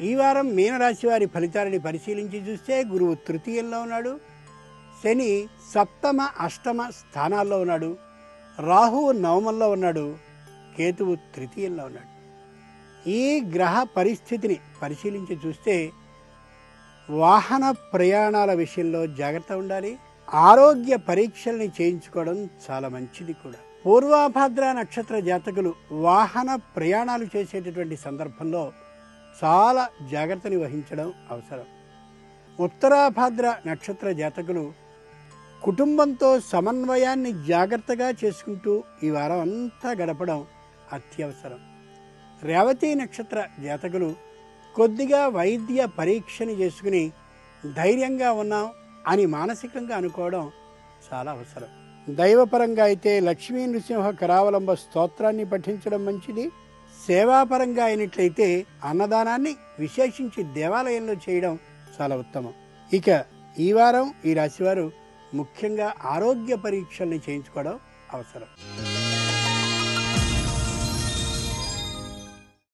ఈ వారం మీనరాశి వారి ఫలితాలని పరిశీలించి చూస్తే గురువు తృతీయంలో ఉన్నాడు. శని సప్తమ అష్టమ స్థానాల్లో ఉన్నాడు. రాహువు నవమంలో ఉన్నాడు. కేతువు తృతీయంలో ఉన్నాడు. ఈ గ్రహ పరిస్థితిని పరిశీలించి చూస్తే వాహన ప్రయాణాల విషయంలో జాగ్రత్త ఉండాలి. ఆరోగ్య పరీక్షల్ని చేయించుకోవడం చాలా మంచిది కూడా. పూర్వాభాద్ర నక్షత్ర జాతకులు వాహన ప్రయాణాలు చేసేటటువంటి సందర్భంలో చాలా జాగ్రత్తని వహించడం అవసరం. ఉత్తరాభాద్ర నక్షత్ర జాతకులు కుటుంబంతో సమన్వయాన్ని జాగ్రత్తగా చేసుకుంటూ ఈ వారం అంతా గడపడం అత్యవసరం. రేవతి నక్షత్ర జాతకులు కొద్దిగా వైద్య పరీక్షని చేసుకుని ధైర్యంగా ఉన్నాం అని మానసికంగా అనుకోవడం చాలా అవసరం. దైవపరంగా అయితే లక్ష్మీ నృసింహ కరావలంబ స్తోత్రాన్ని పఠించడం మంచిది. సేవాపరంగా అయినట్లయితే అన్నదానాన్ని విశేషించి దేవాలయంలో చేయడం చాలా ఉత్తమం. ఇక ఈ వారం ఈ రాశివారు ముఖ్యంగా ఆరోగ్య పరీక్షల్ని చేయించుకోవడం అవసరం.